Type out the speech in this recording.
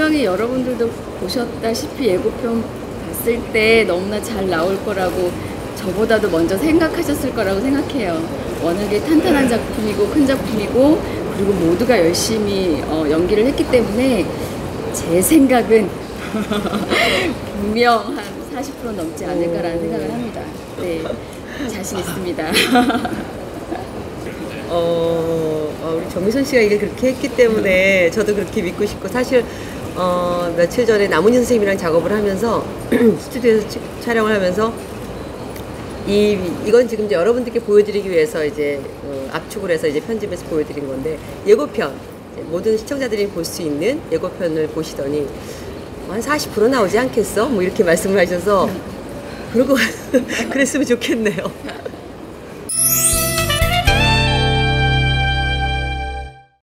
여러분들도 보셨다시피 예고편 봤을 때 너무나 잘 나올 거라고 저보다도 먼저 생각하셨을 거라고 생각해요. 워낙에 탄탄한 작품이고 큰 작품이고 그리고 모두가 열심히 어, 연기를 했기 때문에 제 생각은 분명 한 40% 넘지 않을까라는 생각을 합니다. 네, 자신 있습니다. 어, 어, 우리 정미선 씨가 이게 그렇게 했기 때문에 저도 그렇게 믿고 싶고 사실 어, 며칠 전에 남은희 선생님이랑 작업을 하면서 스튜디오에서 치- 촬영을 하면서 이 이건 지금 이제 여러분들께 보여드리기 위해서 이제 어, 압축을 해서 이제 편집해서 보여드린 건데 예고편 모든 시청자들이 볼 수 있는 예고편을 보시더니 한 40% 나오지 않겠어? 뭐 이렇게 말씀을 하셔서 그러고 그랬으면 좋겠네요.